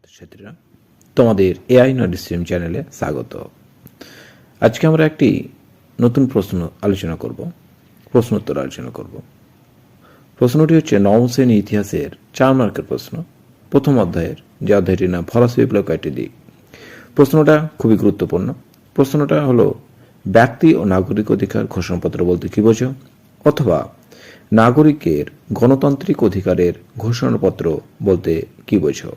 ছাত্রছাত্রীরা তোমাদের AI not stream চ্যানেলে স্বাগত। আজকে আমরা একটি নতুন প্রশ্ন আলোচনা করব, প্রশ্নোত্তর আলোচনা করব। প্রশ্নটি হচ্ছে নবম শ্রেণি ইতিহাসের চার মার্কের প্রশ্ন, প্রথম অধ্যায়ের যে অধ্যায়টির নাম ফরাসি বিপ্লব কয়েকটি দিক প্রশ্নটা খুবই গুরুত্বপূর্ণ। প্রশ্নটা হলো, ব্যক্তি ও নাগরিক অধিকার ঘোষণাপত্র বলতে কি বোঝো? অথবা, নাগরিকের গণতান্ত্রিক অধিকারের ঘোষণাপত্র বলতে কি বোঝো?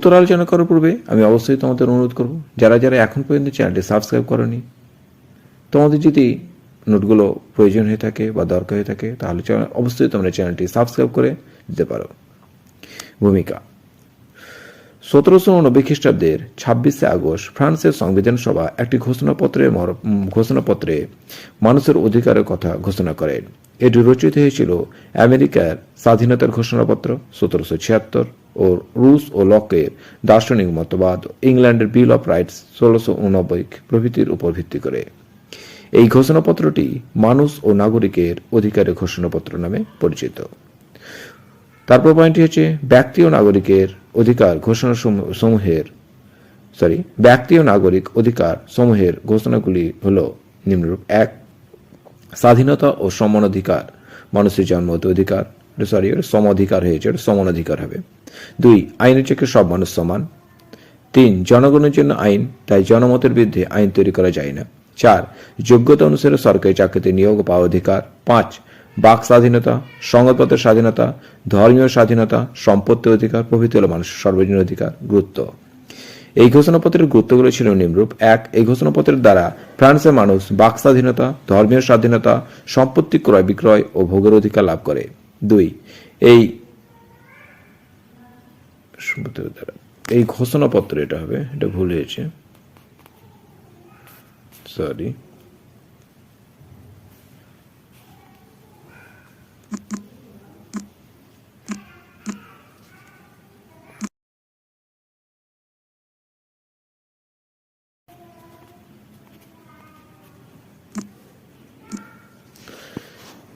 উত্তর আলোচনা করার পূর্বে আমি অবশ্যই তোমাদের অনুরোধ করব, যারা যারা এখন পর্যন্ত চ্যানেলটি সাবস্ক্রাইব করেনি, তোমাদের যদি নোটগুলো প্রয়োজন হয়ে থাকে বা দরকার হয়ে থাকে, তাহলে অবশ্যই তোমরা চ্যানেলটি সাবস্ক্রাইব করে দিতে পারো। ভূমিকা। সতেরোশো উনব্বই খ্রিস্টাব্দের ছাব্বিশে আগস্ট ফ্রান্সের সংবিধান সভা একটি ঘোষণাপত্রে ঘোষণাপত্রে মানুষের অধিকারের কথা ঘোষণা করেন এটি রচিত হয়েছিল আমেরিকার স্বাধীনতার ঘোষণাপত্র, সতেরোশো ছিয়াত্তর। ও রুশ ও লকের দার্শনিক মতবাদ ইংল্যান্ডের বিল অফ রাইটস ষোলোশো উনব্বই প্রভৃতির উপর ভিত্তি করে। এই ঘোষণাপত্রটি মানুষ ও নাগরিকের অধিকারের ঘোষণাপত্র নামে পরিচিত। তারপর পয়েন্টটি হচ্ছে ব্যক্তি ও নাগরিকের অধিকার ঘোষণা সমূ- সমূহের সরি ব্যক্তি ও নাগরিক অধিকার সমূহের ঘোষণাগুলি হল নিম্নরূপ। এক, স্বাধীনতা ও সমান অধিকার, মানুষের জন্মগত অধিকার। সরি সম অধিকার হয়েছে, এটা সমানাধিকার হবে। দুই, আইনের চোখে সব মানুষ সমান। তিন, জনগণের জন্য আইন, তাই জনমতের বিরুদ্ধে আইন তৈরি করা যায় না। চার, যোগ্যতা অনুসারে সরকারি চাকরিতে নিয়োগ পাওয়া অধিকার। পাঁচ, বাক স্বাধীনতা সংবাদপত্রের স্বাধীনতা, ধর্মীয় স্বাধীনতা সম্পত্তির অধিকার, প্রভৃতি হল মানুষের সর্বজনীন অধিকার, গুরুত্ব। এই ঘোষণাপত্রের গুরুত্বগুলো ছিল নিম্নরূপ। এক, এই ঘোষণাপত্রের দ্বারা ফ্রান্সের মানুষ বাক স্বাধীনতা, ধর্মীয় স্বাধীনতা, সম্পত্তি ক্রয় বিক্রয় ও ভোগের অধিকার লাভ করে। দুই। এই দ্বারা। এই ঘোষণাপত্র এটা হবে এটা ভুল হয়েছে। সরি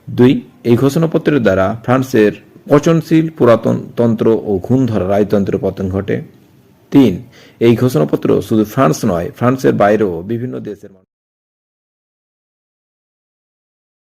দুই। এই ঘোষণাপত্রের দ্বারা ফ্রান্সের পচনশীল পুরাতন তন্ত্র ও ঘুণ ধরা রাজতন্ত্রের পতন ঘটে। তিন, এই ঘোষণাপত্র শুধু ফ্রান্স নয়, ফ্রান্সের বাইরেও বিভিন্ন দেশের